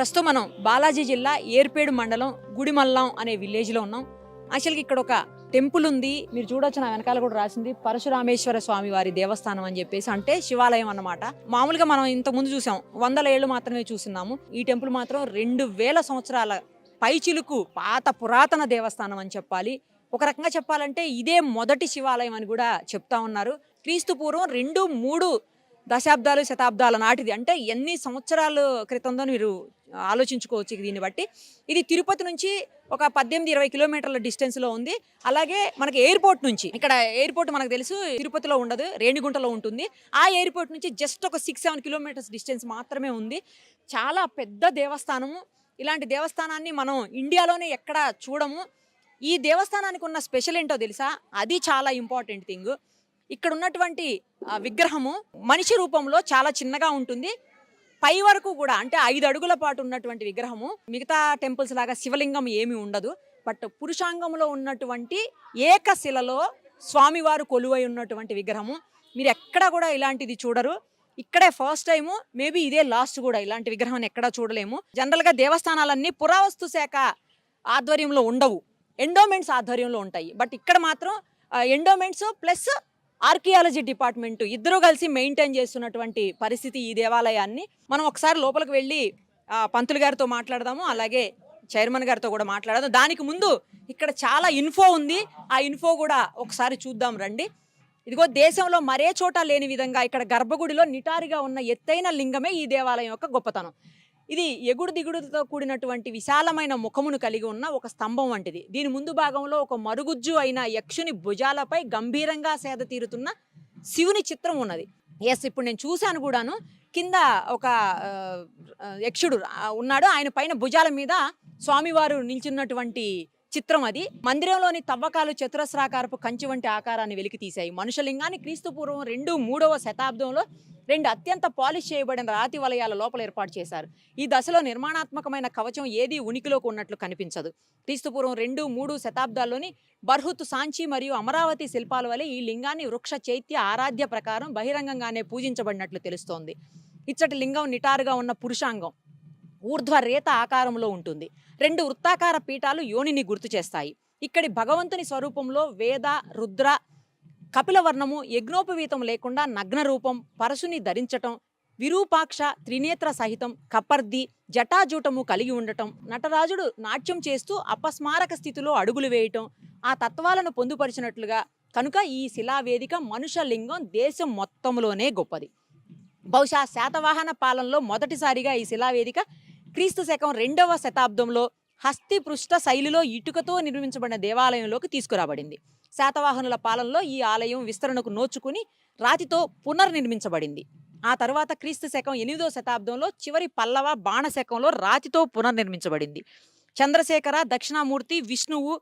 ప్రస్తుతం మనం బాలాజీ జిల్లా ఏర్పేడు మండలం గుడిమల్లం అనే విలేజ్లో ఉన్నాం. యాక్చువల్గా ఇక్కడ ఒక టెంపుల్ ఉంది. మీరు చూడొచ్చు నా వెనకాల కూడా రాసింది. పరశురామేశ్వర స్వామి వారి దేవస్థానం అని చెప్పేసి అంటే శివాలయం అన్నమాట. మామూలుగా మనం ఇంత ముందు చూసాం. వందల ఏళ్ళు మాత్రమే చూస్తున్నాము. ఈ టెంపుల్ మాత్రం రెండు వేల సంవత్సరాల పైచిలుకు పాత పురాతన దేవస్థానం అని చెప్పాలి. ఒక రకంగా చెప్పాలంటే ఇదే మొదటి శివాలయం అని కూడా చెప్తా ఉన్నారు. క్రీస్తు పూర్వం రెండు మూడు దశాబ్దాలు శతాబ్దాల నాటిది. అంటే ఎన్ని సంవత్సరాల క్రితంలో మీరు ఆలోచించుకోవచ్చు దీన్ని బట్టి. ఇది తిరుపతి నుంచి ఒక పద్దెనిమిది ఇరవై కిలోమీటర్ల డిస్టెన్స్లో ఉంది. అలాగే మనకి ఎయిర్పోర్ట్ నుంచి ఇక్కడ ఎయిర్పోర్ట్ మనకు తెలుసు తిరుపతిలో ఉండదు రేణిగుంటలో ఉంటుంది. ఆ ఎయిర్పోర్ట్ నుంచి జస్ట్ ఒక సిక్స్ సెవెన్ కిలోమీటర్స్ డిస్టెన్స్ మాత్రమే ఉంది. చాలా పెద్ద దేవస్థానము. ఇలాంటి దేవస్థానాన్ని మనం ఇండియాలోనే ఎక్కడ చూడము. ఈ దేవస్థానానికి ఉన్న స్పెషల్ ఏంటో తెలుసా? అది చాలా ఇంపార్టెంట్ థింగ్. ఇక్కడ ఉన్నటువంటి విగ్రహము మనిషి రూపంలో చాలా చిన్నగా ఉంటుంది. పై వరకు కూడా అంటే ఐదు అడుగుల పాటు ఉన్నటువంటి విగ్రహము మిగతా టెంపుల్స్ లాగా శివలింగం ఏమీ ఉండదు. బట్ పురుషాంగంలో ఉన్నటువంటి ఏకశిలలో స్వామివారు కొలువై ఉన్నటువంటి విగ్రహము. మీరు ఎక్కడ కూడా ఇలాంటిది చూడరు. ఇక్కడే ఫస్ట్ టైము మేబీ ఇదే లాస్ట్ కూడా ఇలాంటి విగ్రహం ఎక్కడా చూడలేము. జనరల్గా దేవస్థానాలన్నీ పురావస్తు శాఖ ఆధ్వర్యంలో ఉండవు. ఎండోమెంట్స్ ఆధ్వర్యంలో ఉంటాయి. బట్ ఇక్కడ మాత్రం ఎండోమెంట్స్ ప్లస్ ఆర్కియాలజీ డిపార్ట్మెంట్ ఇద్దరు కలిసి మెయింటైన్ చేస్తున్నటువంటి పరిస్థితి ఈ దేవాలయాన్ని. మనం ఒకసారి లోపలికి వెళ్ళి పంతులు గారితో మాట్లాడదాము అలాగే చైర్మన్ గారితో కూడా మాట్లాడదాం దానికి ముందు ఇక్కడ చాలా ఇన్ఫో ఉంది. ఆ ఇన్ఫో కూడా ఒకసారి చూద్దాం రండి. ఇదిగో దేశంలో మరే చోట లేని విధంగా ఇక్కడ గర్భగుడిలో నిటారిగా ఉన్న ఎత్తైన లింగమే ఈ దేవాలయం యొక్క గొప్పతనం. ఇది ఎగుడు దిగుడుతో కూడినటువంటి విశాలమైన ముఖమును కలిగి ఉన్న ఒక స్తంభం వంటిది. దీని ముందు భాగంలో ఒక మరుగుజ్జు అయిన యక్షుని భుజాలపై గంభీరంగా సేద తీరుతున్న శివుని చిత్రం ఉన్నది. ఎస్ ఇప్పుడు నేను చూశాను కూడాను. కింద ఒక యక్షుడు ఉన్నాడు. ఆయన పైన భుజాల మీద స్వామివారు నిల్చున్నటువంటి చిత్రం అది. మందిరంలోని తవ్వకాలు చతురస్రాకారపు కంచి వంటి ఆకారాన్ని వెలికి తీశాయి. మనుషలింగాన్ని క్రీస్తు పూర్వం రెండు మూడవ శతాబ్దంలో రెండు అత్యంత పాలిష్ చేయబడిన రాతి వలయాల లోపల ఏర్పాటు చేశారు. ఈ దశలో నిర్మాణాత్మకమైన కవచం ఏది ఉనికిలోకి ఉన్నట్లు కనిపించదు. క్రీస్తుపూర్వం రెండు మూడు శతాబ్దాల్లోని బర్హుత్ సాంచి మరియు అమరావతి శిల్పాల వలె ఈ లింగాన్ని వృక్ష చైత్య ఆరాధ్య ప్రకారం బహిరంగంగానే పూజించబడినట్లు తెలుస్తోంది. ఇచ్చటి లింగం నిటారుగా ఉన్న పురుషాంగం. ఊర్ధ్వ రేత ఆకారంలో ఉంటుంది. రెండు వృత్తాకార పీఠాలు యోనిని గుర్తు చేస్తాయి. ఇక్కడి భగవంతుని స్వరూపంలో వేద రుద్ర కపిలవర్ణము యజ్ఞోపవీతం లేకుండా నగ్న రూపం పరశుని ధరించటం విరూపాక్ష త్రినేత్ర సహితం కపర్ది జటాజూటము కలిగి ఉండటం నటరాజుడు నాట్యం చేస్తూ అపస్మారక స్థితిలో అడుగులు వేయటం ఆ తత్వాలను పొందుపరిచినట్లుగా కనుక ఈ శిలావేదిక మనుష్య లింగం దేశం మొత్తంలోనే గొప్పది. బహుశా శాతవాహన పాలనలో మొదటిసారిగా ఈ శిలావేదిక క్రీస్తు శకం రెండవ శతాబ్దంలో హస్తి పృష్ఠ శైలిలో ఇటుకతో నిర్మించబడిన దేవాలయంలోకి తీసుకురాబడింది. శాతవాహనుల పాలనలో ఈ ఆలయం విస్తరణకు నోచుకుని రాతితో పునర్నిర్మించబడింది. ఆ తర్వాత క్రీస్తు శకం ఎనిమిదో శతాబ్దంలో చివరి పల్లవ బాణశకంలో రాతితో పునర్నిర్మించబడింది. చంద్రశేఖర దక్షిణామూర్తి విష్ణువు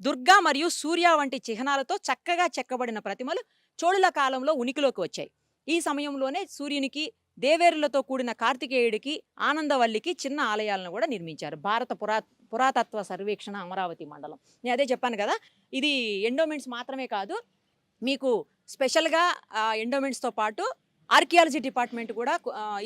దుర్గా మరియు సూర్య వంటి చిహ్నాలతో చక్కగా చెక్కబడిన ప్రతిమలు చోళుల కాలంలో ఉనికిలోకి వచ్చాయి. ఈ సమయంలోనే సూర్యునికి దేవేరులతో కూడిన కార్తికేయుడికి ఆనందవల్లికి చిన్న ఆలయాలను కూడా నిర్మించారు. భారత పురా పురాతత్వ సర్వేక్షణ అమరావతి మండలం. నేను అదే చెప్పాను కదా ఇది ఎండోమెంట్స్ మాత్రమే కాదు మీకు స్పెషల్గా ఎండోమెంట్స్తో పాటు ఆర్కియాలజీ డిపార్ట్మెంట్ కూడా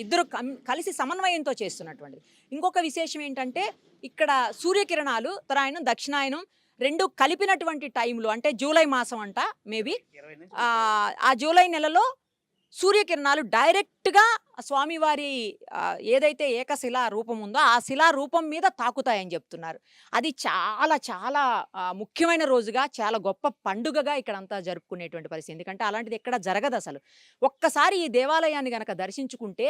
ఇద్దరు కలిసి సమన్వయంతో చేస్తున్నటువంటిది. ఇంకొక విశేషం ఏంటంటే ఇక్కడ సూర్యకిరణాలు ఉత్తరాయణం దక్షిణాయనం రెండు కలిపినటువంటి టైంలో అంటే జూలై మాసం అంట మేబీ ఆ జూలై నెలలో సూర్యకిరణాలు డైరెక్ట్గా స్వామివారి ఏదైతే ఏకశిలా రూపం ఉందో ఆ శిలా రూపం మీద తాకుతాయని చెప్తున్నారు. అది చాలా చాలా ముఖ్యమైన రోజుగా చాలా గొప్ప పండుగగా ఇక్కడ అంతా జరుపుకునేటువంటి పరిస్థితి. ఎందుకంటే అలాంటిది ఎక్కడ జరగదు అసలు. ఒక్కసారి ఈ దేవాలయాన్ని గనక దర్శించుకుంటే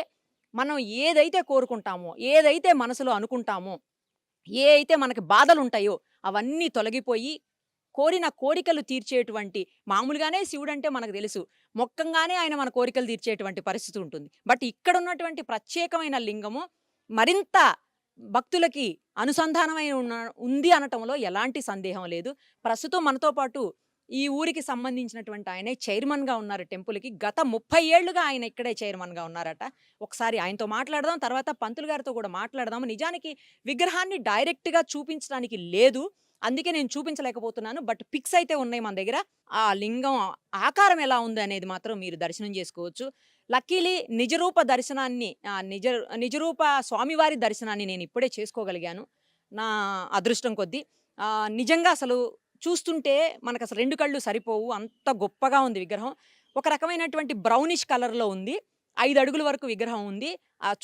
మనం ఏదైతే కోరుకుంటామో ఏదైతే మనసులో అనుకుంటామో ఏ అయితే మనకి బాధలు ఉంటాయో అవన్నీ తొలగిపోయి కోరిన కోరికలు తీర్చేటువంటి మామూలుగానే శివుడు అంటే మనకు తెలుసు. మొక్కంగానే ఆయన మన కోరికలు తీర్చేటువంటి పరిస్థితి ఉంటుంది. బట్ ఇక్కడ ఉన్నటువంటి ప్రత్యేకమైన లింగము మరింత భక్తులకి అనుసంధానమై ఉన్న ఉంది అనటంలో ఎలాంటి సందేహం లేదు. ప్రస్తుతం మనతో పాటు ఈ ఊరికి సంబంధించినటువంటి ఆయనే చైర్మన్గా ఉన్నారు టెంపుల్కి. గత ముప్పై ఏళ్ళుగా ఆయన ఇక్కడే చైర్మన్గా ఉన్నారట. ఒకసారి ఆయనతో మాట్లాడదాం తర్వాత పంతులు గారితో కూడా మాట్లాడదాం. నిజానికి విగ్రహాన్ని డైరెక్ట్గా చూపించడానికి లేదు. అందుకే నేను చూపించలేకపోతున్నాను. బట్ పిక్స్ అయితే ఉన్నాయి మన దగ్గర. ఆ లింగం ఆకారం ఎలా ఉంది అనేది మాత్రం మీరు దర్శనం చేసుకోవచ్చు. లక్కీలీ నిజరూప దర్శనాన్ని నిజ నిజరూప స్వామివారి దర్శనాన్ని నేను ఇప్పుడే చేసుకోగలిగాను. నా అదృష్టం కొద్దీ. నిజంగా అసలు చూస్తుంటే మనకు అసలు రెండు కళ్ళు సరిపోవు. అంత గొప్పగా ఉంది విగ్రహం. ఒక రకమైనటువంటి బ్రౌనిష్ కలర్లో ఉంది. ఐదు అడుగుల వరకు విగ్రహం ఉంది.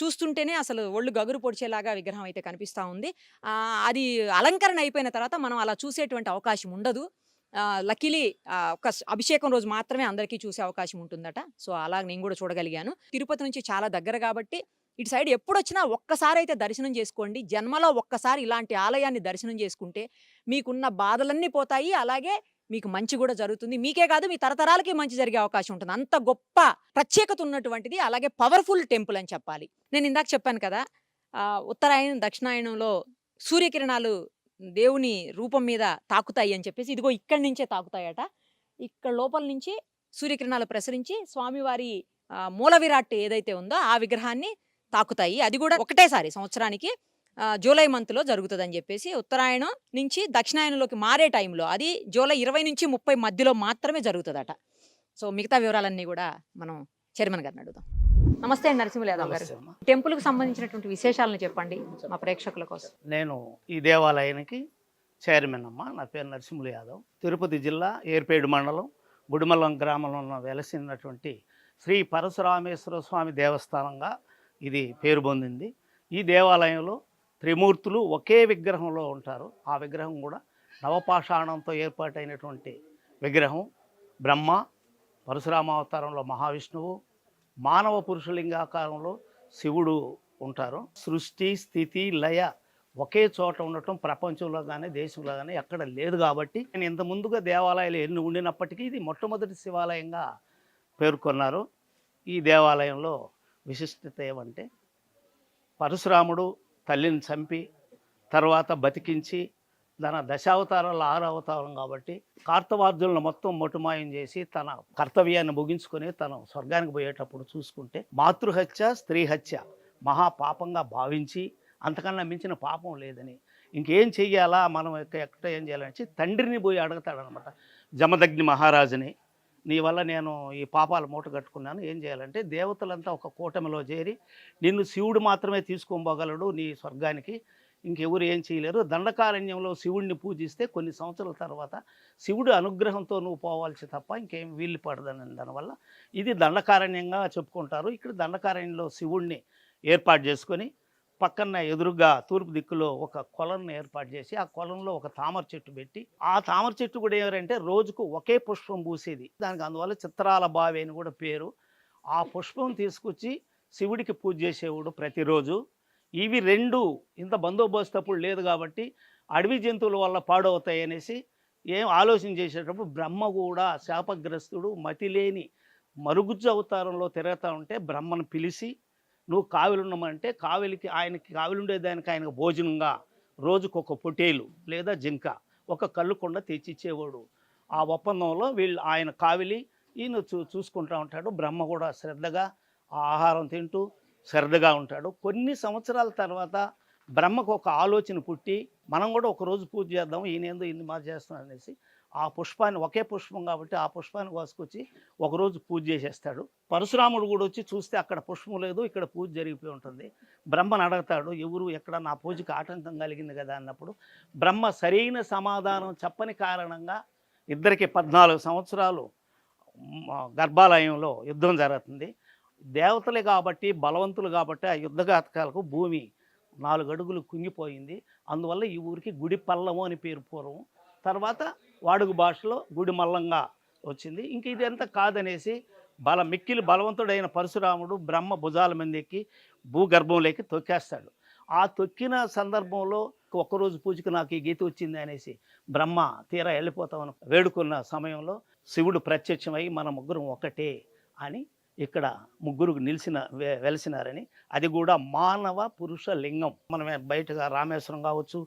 చూస్తుంటేనే అసలు ఒళ్ళు గగురు పొడిచేలాగా విగ్రహం అయితే కనిపిస్తూ ఉంది. అది అలంకరణ అయిపోయిన తర్వాత మనం అలా చూసేటువంటి అవకాశం ఉండదు. లక్కీలీ ఒక అభిషేకం రోజు మాత్రమే అందరికీ చూసే అవకాశం ఉంటుందట. సో అలా నేను కూడా చూడగలిగాను. తిరుపతి నుంచి చాలా దగ్గర కాబట్టి ఇటు సైడ్ ఎప్పుడొచ్చినా ఒక్కసారి అయితే దర్శనం చేసుకోండి. జన్మలో ఒక్కసారి ఇలాంటి ఆలయాన్ని దర్శనం చేసుకుంటే మీకున్న బాధలన్నీ పోతాయి. అలాగే మీకు మంచి కూడా జరుగుతుంది. మీకే కాదు మీ తరతరాలకి మంచి జరిగే అవకాశం ఉంటుంది. అంత గొప్ప ప్రత్యేకత ఉన్నటువంటిది అలాగే పవర్ఫుల్ టెంపుల్ అని చెప్పాలి. నేను ఇందాక చెప్పాను కదా ఉత్తరాయణం దక్షిణాయనంలో సూర్యకిరణాలు దేవుని రూపం మీద తాకుతాయి అని చెప్పేసి ఇదిగో ఇక్కడి నుంచే తాకుతాయట. ఇక్కడ లోపల నుంచి సూర్యకిరణాలు ప్రసరించి స్వామివారి మూల విరాట్ ఏదైతే ఉందో ఆ విగ్రహాన్ని తాకుతాయి. అది కూడా ఒకటేసారి సంవత్సరానికి జూలై మంత్లో జరుగుతుందని చెప్పేసి ఉత్తరాయణం నుంచి దక్షిణాయనంలోకి మారే టైంలో అది జూలై ఇరవై నుంచి ముప్పై మధ్యలో మాత్రమే జరుగుతుందట. సో మిగతా వివరాలన్నీ కూడా మనం చైర్మన్ గారిని అడుగుదాం. నమస్తే అండి నరసింహ యాదవ్ గారు. టెంపుల్కి సంబంధించినటువంటి విశేషాలను చెప్పండి మా ప్రేక్షకుల కోసం. నేను ఈ దేవాలయానికి చైర్మన్ అమ్మ. నా పేరు నరసింహులు యాదవ్. తిరుపతి జిల్లా ఏర్పేడు మండలం గుడిమల్లం గ్రామంలో ఉన్న వెలసినటువంటి శ్రీ పరశురామేశ్వర స్వామి దేవస్థానంగా ఇది పేరు పొందింది. ఈ దేవాలయంలో త్రిమూర్తులు ఒకే విగ్రహంలో ఉంటారు. ఆ విగ్రహం కూడా నవపాషాణంతో ఏర్పాటైనటువంటి విగ్రహం. బ్రహ్మ పరశురామావతారంలో మహావిష్ణువు మానవ పురుషలింగాకారంలో శివుడు ఉంటారు. సృష్టి స్థితి లయ ఒకే చోట ఉండటం ప్రపంచంలో కానీ దేశంలో కానీ ఎక్కడ లేదు కాబట్టి నేను ఇంత ముందుగా దేవాలయాలు ఎన్ని ఉండినప్పటికీ ఇది మొట్టమొదటి శివాలయంగా పేర్కొన్నారు. ఈ దేవాలయంలో విశిష్టత ఏమంటే పరశురాముడు తల్లిని చంపి తర్వాత బతికించి తన దశావతారాల ఆరు అవతారం కాబట్టి కార్తవార్జులను మొత్తం మొటుమాయం చేసి తన కర్తవ్యాన్ని ముగించుకొని తను స్వర్గానికి పోయేటప్పుడు చూసుకుంటే మాతృహత్య స్త్రీ హత్య మహా పాపంగా భావించి అంతకన్నా మించిన పాపం లేదని. ఇంకేం చెయ్యాలా? మనం ఎక్కడ ఏం చేయాలని తండ్రిని పోయి అడుగుతాడనమాట జమదగ్ని మహారాజుని. నీ వల్ల నేను ఈ పాపాలు మూట కట్టుకున్నాను. ఏం చేయాలంటే దేవతలంతా ఒక కూటమిలో చేరి నిన్ను శివుడు మాత్రమే తీసుకోబోగలడు నీ స్వర్గానికి. ఇంకెవరు ఏం చేయలేరు. దండకారణ్యంలో శివుడిని పూజిస్తే కొన్ని సంవత్సరాల తర్వాత శివుడు అనుగ్రహంతో నువ్వు పోవాల్సి తప్ప ఇంకేం వీలు పడదని దానివల్ల ఇది దండకారణ్యంగా చెప్పుకుంటారు. ఇక్కడ దండకారణ్యంలో శివుడిని ఏర్పాటు చేసుకొని పక్కన ఎదురుగా తూర్పు దిక్కులో ఒక కొలను ఏర్పాటు చేసి ఆ కొలంలో ఒక తామర చెట్టు పెట్టి ఆ తామర చెట్టు కూడా ఏమంటే రోజుకు ఒకే పుష్పం పూసేది. దానికి అందువల్ల చిత్రాల బావి అని కూడా పేరు. ఆ పుష్పం తీసుకొచ్చి శివుడికి పూజ చేసేవాడు ప్రతిరోజు. ఇవి రెండు ఇంత బందోబస్తు అప్పుడు లేదు కాబట్టి అడవి జంతువుల వల్ల పాడవుతాయి అనేసి ఏం ఆలోచన చేసేటప్పుడు బ్రహ్మ కూడా శాపగ్రస్తుడు మతిలేని మరుగుజ్జు అవతారంలో తిరుగుతూ ఉంటే బ్రహ్మను పిలిచి నువ్వు కావిలి ఉండమంటే కావిలికి ఆయనకి కావిలి ఉండేదానికి ఆయనకు భోజనంగా రోజుకు ఒక పొటేలు లేదా జింక ఒక కళ్ళు కొండ తెచ్చిచ్చేవాడు. ఆ ఒప్పందంలో వీళ్ళు ఆయన కావిలి ఈయన చూ చూసుకుంటూ ఉంటాడు. బ్రహ్మ కూడా శ్రద్ధగా ఆ ఆహారం తింటూ శ్రద్ధగా ఉంటాడు. కొన్ని సంవత్సరాల తర్వాత బ్రహ్మకు ఒక ఆలోచన పుట్టి మనం కూడా ఒక రోజు పూజ చేద్దాం ఈయన ఏందో ఇన్ని మా చేస్తున్నాం అనేసి ఆ పుష్పాన్ని ఒకే పుష్పం కాబట్టి ఆ పుష్పాన్ని కోసుకొచ్చి ఒకరోజు పూజ చేసేస్తాడు. పరశురాముడు కూడా వచ్చి చూస్తే అక్కడ పుష్పం లేదు ఇక్కడ పూజ జరిగిపోయి ఉంటుంది. బ్రహ్మను అడుగుతాడు ఎవరు? ఎక్కడ? నా పూజకి ఆటంకం కలిగింది కదా? అన్నప్పుడు బ్రహ్మ సరైన సమాధానం చెప్పని కారణంగా ఇద్దరికి పద్నాలుగు సంవత్సరాలు గర్భాలయంలో యుద్ధం జరుగుతుంది. దేవతలే కాబట్టి బలవంతులు కాబట్టి ఆ యుద్ధఘాతకాలకు భూమి నాలుగు అడుగులు కుంగిపోయింది. అందువల్ల ఈ ఊరికి గుడి పల్లము అని పేరు పూర్వం. తర్వాత వాడుక భాషలో గుడి మల్లంగా వచ్చింది. ఇంక ఇదంతా కాదనేసి బల మిక్కిలి బలవంతుడైన పరశురాముడు బ్రహ్మ భుజాల మీద ఎక్కి భూగర్భంలోకి తొక్కేస్తాడు. ఆ తొక్కిన సందర్భంలో ఒక్కరోజు పూజకు నాకు ఈ గీత వచ్చింది అనేసి బ్రహ్మ తీరా వెళ్ళిపోతామని వేడుకున్న సమయంలో శివుడు ప్రత్యక్షమై మన ముగ్గురం ఒకటే అని ఇక్కడ ముగ్గురు నిలిచిన వె- వెలిసినారని. అది కూడా మానవ పురుష లింగం. మనం బయటగా రామేశ్వరం కావచ్చు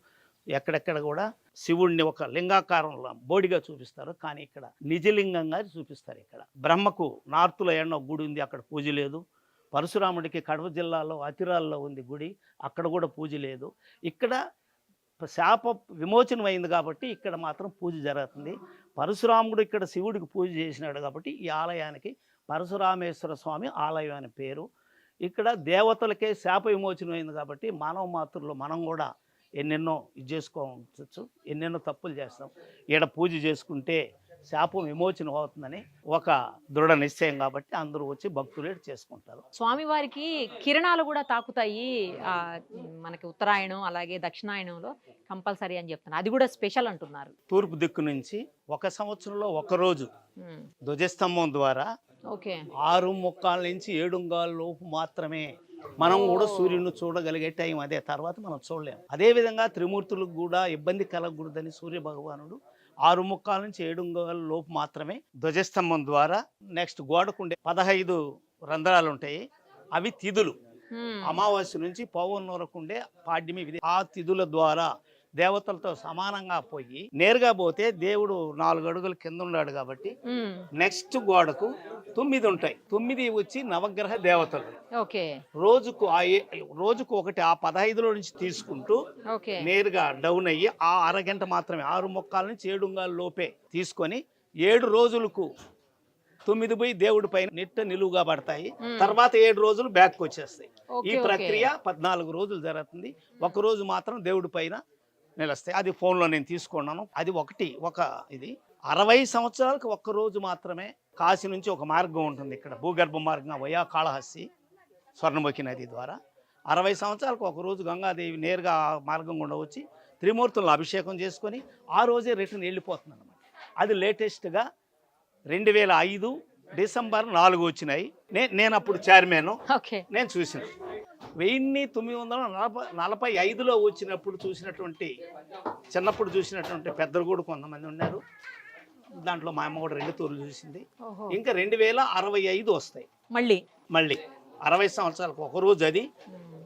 ఎక్కడెక్కడ కూడా శివుణ్ణి ఒక లింగాకారంలో బోడిగా చూపిస్తారు. కానీ ఇక్కడ నిజలింగంగా చూపిస్తారు ఇక్కడ. బ్రహ్మకు నార్త్లో ఎన్నో గుడి ఉంది అక్కడ పూజ లేదు. పరశురాముడికి కడప జిల్లాలో అతిరాల్లో ఉంది గుడి అక్కడ కూడా పూజ లేదు. ఇక్కడ శాప విమోచనం అయింది కాబట్టి ఇక్కడ మాత్రం పూజ జరుగుతుంది. పరశురాముడు ఇక్కడ శివుడికి పూజ చేసినాడు కాబట్టి ఈ ఆలయానికి పరశురామేశ్వర స్వామి ఆలయం అనే పేరు. ఇక్కడ దేవతలకే శాప విమోచనం అయింది కాబట్టి మానవ మాతృలు మనం కూడా ఎన్నెన్నో ఇది చేసుకోవచ్చు ఎన్నెన్నో తప్పులు చేస్తాం. ఈడ పూజ చేసుకుంటే శాపం విమోచనం అవుతుందని ఒక దృఢ నిశ్చయం కాబట్టి అందరూ వచ్చి భక్తులు చేసుకుంటారు. స్వామివారికి కిరణాలు కూడా తాకుతాయి మనకి ఉత్తరాయణం అలాగే దక్షిణాయనంలో కంపల్సరీ అని చెప్తున్నారు అది కూడా స్పెషల్ అంటున్నారు. తూర్పు దిక్కు నుంచి ఒక సంవత్సరంలో ఒక రోజు ధ్వజస్తంభం ద్వారా ఓకే. ఆరు ముక్కాల నుంచి ఏడుంగాల లోపు మాత్రమే మనం కూడా సూర్యుని చూడగలిగే టైం అదే తర్వాత మనం చూడలేము అదే విధంగా త్రిమూర్తులకు కూడా ఇబ్బంది కలగకూడదని సూర్య భగవానుడు ఆరు ముక్కాల నుంచి ఏడుంగాల లోపు మాత్రమే ధ్వజస్తంభం ద్వారా నెక్స్ట్ గోడకుండే పదహైదు రంధ్రాలు ఉంటాయి అవి తిథులు. అమావాస్య నుంచి పౌర్ణమి వరకు ఉండే పాడ్యమి ఆ తిథుల ద్వారా దేవతలతో సమానంగా పోయి నేరుగా పోతే దేవుడు నాలుగు అడుగుల కింద ఉన్నాడు కాబట్టి నెక్స్ట్ గోడకు తొమ్మిది ఉంటాయి. తొమ్మిది వచ్చి నవగ్రహ దేవతలు. ఓకే. రోజుకు ఆ రోజుకు ఒకటి ఆ పదహైదులో నుంచి తీసుకుంటూ నేరుగా డౌన్ అయ్యి ఆ అరగంట మాత్రమే ఆరు మొక్కల నుంచి ఏడుంగాల లోపే తీసుకొని ఏడు రోజులకు తొమ్మిది పోయి దేవుడి పైన నిట్ట నిలువుగా పడతాయి. తర్వాత ఏడు రోజులు బ్యాక్ వచ్చేస్తాయి. ఈ. ప్రక్రియ పద్నాలుగు రోజులు జరుగుతుంది. ఒక రోజు మాత్రం దేవుడి పైన నిలుస్తాయి. అది ఫోన్లో నేను తీసుకున్నాను. అది ఒకటి ఒక ఇది అరవై సంవత్సరాలకు ఒక్క రోజు మాత్రమే కాశీ నుంచి ఒక మార్గం ఉంటుంది ఇక్కడ భూగర్భ మార్గం వయా కాళహస్తి స్వర్ణముఖి నది ద్వారా. అరవై సంవత్సరాలకు ఒక రోజు గంగాదేవి నేరుగా ఆ మార్గం గుండా వచ్చి త్రిమూర్తులను అభిషేకం చేసుకొని ఆ రోజే రిటర్న్ వెళ్ళిపోతుంది అనమాట అది లేటెస్ట్గా రెండు వేల ఐదు డిసెంబర్ నాలుగు వచ్చినాయి. నే నేను అప్పుడు చైర్మన్. ఓకే. నేను చూసిన. వెయ్యిన్ని తొమ్మిది వందల నలభై నలభై ఐదులో వచ్చినప్పుడు చూసినటువంటి చిన్నప్పుడు చూసినటువంటి పెద్దలు కూడా కొంతమంది ఉన్నారు. దాంట్లో మా అమ్మ కూడా రెండు తూర్లు చూసింది. ఇంకా రెండు వేల అరవై ఐదు వస్తాయి. మళ్ళీ? మళ్ళీ. అరవై సంవత్సరాలకు ఒక రోజు అది.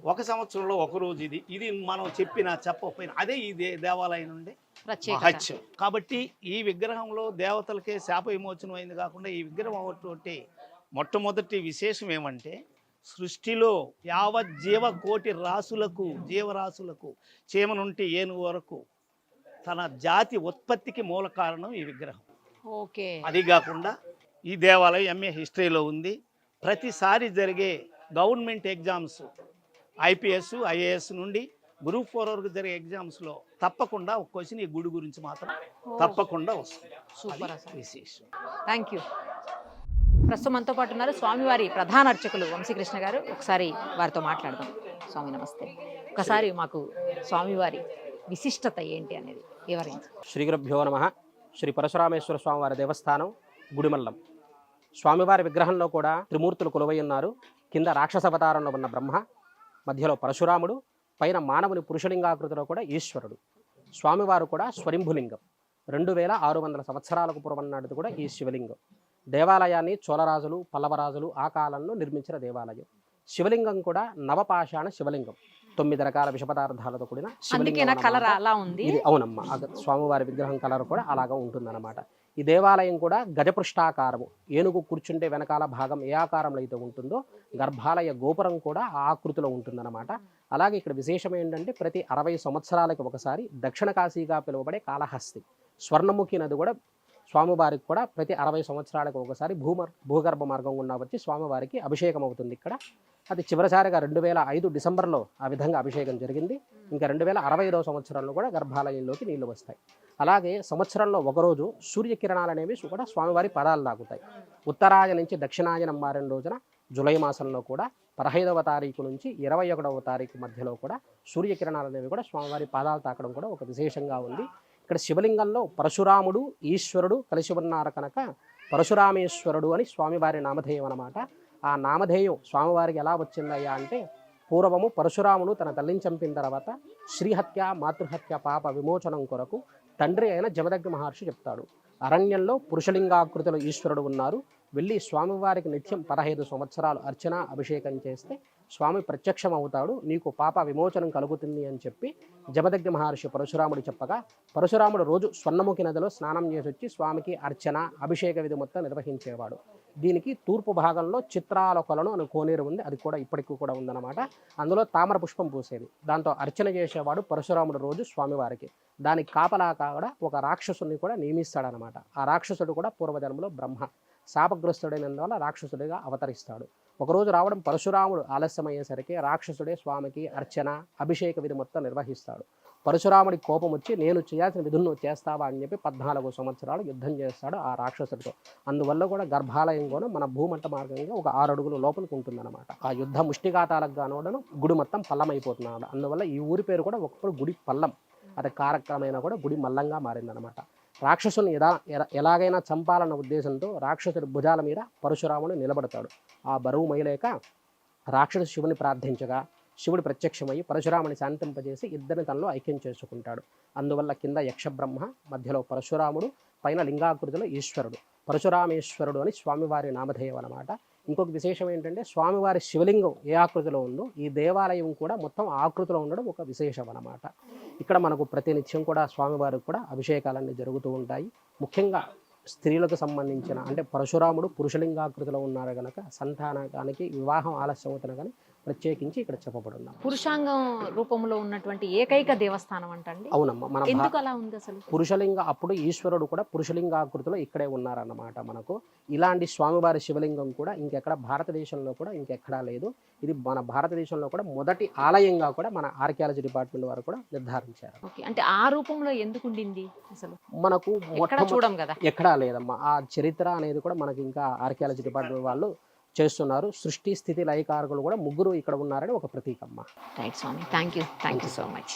ఒక సంవత్సరంలో ఒక రోజు ఇది. ఇది మనం చెప్పినా చెప్పకపోయినా అదే ఈ దేవాలయం నుండి మహత్యం. కాబట్టి ఈ విగ్రహంలో దేవతలకే శాప విమోచనం అయింది కాకుండా ఈ విగ్రహం అటువంటి మొట్టమొదటి విశేషం ఏమంటే సృష్టిలో యావత్ జీవ కోటి రాసులకు జీవరాశులకు చీమ నుండి ఏనుగు వరకు తన జాతి ఉత్పత్తికి మూల కారణం ఈ విగ్రహం. ఓకే. అది కాకుండా ఈ దేవాలయం ఎంఏ హిస్టరీలో ఉంది. ప్రతిసారి జరిగే గవర్నమెంట్ ఎగ్జామ్స్ ఐపీఎస్ ఐఏఎస్ నుండి గ్రూప్ ఫోర్ వరకు జరిగే ఎగ్జామ్స్లో తప్పకుండా ఒక క్వశ్చన్ ఈ గుడి గురించి మాత్రం తప్పకుండా వస్తుంది. సూపర్ విశేషం. Thank you. ప్రస్తుతం మనతో పాటు ఉన్నారు స్వామివారి ప్రధాన అర్చకులు వంశీకృష్ణ గారు. ఒకసారి వారితో మాట్లాడదాం. స్వామి నమస్తే. ఒకసారి మాకు స్వామివారి విశిష్టత ఏంటి అనేది వివరించండి శ్రీ గురుభ్యో నమ. శ్రీ పరశురామేశ్వర స్వామివారి దేవస్థానం గుడిమల్లం. స్వామివారి విగ్రహంలో కూడా త్రిమూర్తులు కొలువై ఉన్నారు. కింద రాక్షసవతారంలో ఉన్న బ్రహ్మ మధ్యలో పరశురాముడు పైన మానవుని పురుషలింగాకృతిలో కూడా ఈశ్వరుడు. స్వామివారు కూడా స్వరింభులింగం. రెండు వేల ఆరు వందల సంవత్సరాలకు పూర్వం నాటిది కూడా ఈ శివలింగం. దేవాలయాన్ని చోళరాజులు పల్లవరాజులు ఆ కాలంలో నిర్మించిన దేవాలయం. శివలింగం కూడా నవపాషాణ శివలింగం. తొమ్మిది రకాల విష పదార్థాలతో కూడిన అందుకేనా కలర్. అలా ఉంది. ఇది అవునమ్మా స్వామివారి విగ్రహం కలర్ కూడా అలాగా ఉంటుందన్నమాట. ఈ దేవాలయం కూడా గజపృష్ఠాకారము ఏనుగు కూర్చుంటే వెనకాల భాగం ఏ ఆకారంలో అయితే ఉంటుందో గర్భాలయ గోపురం కూడా ఆ ఆకృతిలో ఉంటుందన్నమాట. అలాగే ఇక్కడ విశేషం ఏంటంటే ప్రతి అరవై సంవత్సరాలకి ఒకసారి దక్షిణ కాశీగా పిలువబడే కాళహస్తి. స్వర్ణముఖి నది కూడా స్వామివారికి కూడా ప్రతి అరవై సంవత్సరాలకు ఒకసారి భూమర్ భూగర్భ మార్గం గుండా వచ్చి స్వామివారికి అభిషేకం అవుతుంది ఇక్కడ. అది చివరిసారిగా రెండు వేల ఐదు డిసెంబర్లో ఆ విధంగా అభిషేకం జరిగింది. ఇంకా రెండు వేల అరవై ఐదవ సంవత్సరంలో కూడా గర్భాలయంలోకి నీళ్ళు వస్తాయి. అలాగే సంవత్సరంలో ఒకరోజు సూర్యకిరణాలు అనేవి కూడా స్వామివారి పదాలు తాగుతాయి ఉత్తరాయ నుంచి దక్షిణాయనం మారిన రోజున జూలై మాసంలో కూడా పదహైదవ తారీఖు నుంచి ఇరవై ఒకటవ తారీఖు మధ్యలో కూడా సూర్యకిరణాలు అనేవి కూడా స్వామివారి పాదాలు తాకడం కూడా ఒక విశేషంగా ఉంది. ఇక్కడ శివలింగంలో పరశురాముడు ఈశ్వరుడు కలిసి ఉన్నారు కనుక పరశురామేశ్వరుడు అని స్వామివారి నామధేయం అనమాట ఆ నామధేయం స్వామివారికి ఎలా వచ్చిందయ్యా అంటే పూర్వము పరశురాముడు తన తల్లిని చంపిన తర్వాత శ్రీహత్య మాతృహత్య పాప విమోచనం కొరకు తండ్రి అయిన జమదగ్ని మహర్షి చెప్తాడు. అరణ్యంలో పురుషలింగాకృతులు ఈశ్వరుడు ఉన్నారు. వెళ్ళి స్వామివారికి నిత్యం పదహైదు సంవత్సరాలు అర్చన అభిషేకం చేస్తే స్వామి ప్రత్యక్షం అవుతాడు నీకు పాప విమోచనం కలుగుతుంది అని చెప్పి జమదగ్ని మహర్షి పరశురాముడు చెప్పగా పరశురాముడు రోజు స్వర్ణముఖి నదిలో స్నానం చేసి వచ్చి స్వామికి అర్చన అభిషేక విధి మొత్తం నిర్వహించేవాడు. దీనికి తూర్పు భాగంలో చిత్రాల కొలను అని కోనేరు ఉంది అది కూడా ఇప్పటికీ కూడా ఉందన్నమాట. అందులో తామర పుష్పం పూసేది. దాంతో అర్చన చేసేవాడు పరశురాముడు రోజు స్వామివారికి. దానికి కాపలా కూడా ఒక రాక్షసుని కూడా నియమిస్తాడనమాట ఆ రాక్షసుడు కూడా పూర్వజన్మలో బ్రహ్మ. శాపగ్రస్తుడైనందువల్ల రాక్షసుడిగా అవతరిస్తాడు. ఒకరోజు రావడం పరశురాముడు ఆలస్యమయ్యేసరికి రాక్షసుడే స్వామికి అర్చన అభిషేక విధి మొత్తం నిర్వహిస్తాడు. పరశురాముడి కోపం వచ్చి నేను చేయాల్సిన విధులు నువ్వు చేస్తావా? అని చెప్పి పద్నాలుగు సంవత్సరాలు యుద్ధం చేస్తాడు ఆ రాక్షసుడితో. అందువల్ల కూడా గర్భాలయం కూడా మన భూమంట మార్గంగా ఒక ఆరు అడుగుల లోపలికి ఉంటుందన్నమాట. ఆ యుద్ధ ముష్టిఘాతాలకు గానోడను గుడి మొత్తం పల్లం అయిపోతున్నాడు అందువల్ల ఈ ఊరి పేరు కూడా ఒకప్పుడు గుడి పల్లం. అది కారక్రమైన కూడా గుడి మల్లంగా మారిందనమాట రాక్షసుని ఎలా ఎలాగైనా చంపాలన్న ఉద్దేశంతో రాక్షసుడి భుజాల మీద పరశురాముడు నిలబడతాడు. ఆ బరువు మైలేక రాక్షసు శివుని ప్రార్థించగా శివుడు ప్రత్యక్షమై పరశురాముని శాంతింపజేసి ఇద్దరిని తనలో ఐక్యం చేసుకుంటాడు. అందువల్ల కింద యక్షబ్రహ్మ మధ్యలో పరశురాముడు పైన లింగాకృతిలో ఈశ్వరుడు. పరశురామేశ్వరుడు అని స్వామివారి నామధేయం అన్నమాట. ఇంకొక విశేషం ఏంటంటే స్వామివారి శివలింగం ఏ ఆకృతిలో ఉందో ఈ దేవాలయం కూడా మొత్తం ఆకృతిలో ఉండడం ఒక విశేషం అన్నమాట. ఇక్కడ మనకు ప్రతినిత్యం కూడా స్వామివారికి కూడా అభిషేకాలన్నీ జరుగుతూ ఉంటాయి. ముఖ్యంగా స్త్రీలకు సంబంధించిన అంటే పరశురాముడు పురుషలింగాకృతిలో ఉన్నారు కనుక సంతానానికి వివాహం ఆలస్యం అవుతున్నా కానీ ప్రత్యేకించి ఇక్కడ చెప్పబడున్నాం. పురుషాంగం రూపంలో ఉన్నటువంటి ఏకైక దేవస్థానం అంటండి. అవునమ్మా మన ఎందుకు అలా ఉంది అసలు? పురుషలింగ అప్పుడు ఈశ్వరుడు కూడా పురుషలింగాకృతిలో ఇక్కడే ఉన్నారన్నమాట మనకు. ఇలాంటి స్వామివారి శివలింగం కూడా ఇంకెక్కడ భారతదేశంలో కూడా ఇంకెక్కడా లేదు. ఇది మన భారతదేశంలో కూడా మొదటి ఆలయంగా కూడా మన ఆర్కియాలజీ డిపార్ట్మెంట్ వారు కూడా నిర్ధారించారు. ఓకే అంటే ఆ రూపంలో ఎందుకు ఉండింది అసలు? మనకు చూడం కదా? ఎక్కడా లేదమ్మా. ఆ చరిత్ర అనేది కూడా మనకి ఇంకా ఆర్కియాలజీ డిపార్ట్మెంట్ వాళ్ళు చేస్తున్నారు. సృష్టి స్థితి లయకారకులు కూడా ముగ్గురు ఇక్కడ ఉన్నారని ఒక ప్రతీకమ్మ. Right Swamy thank you thank you so much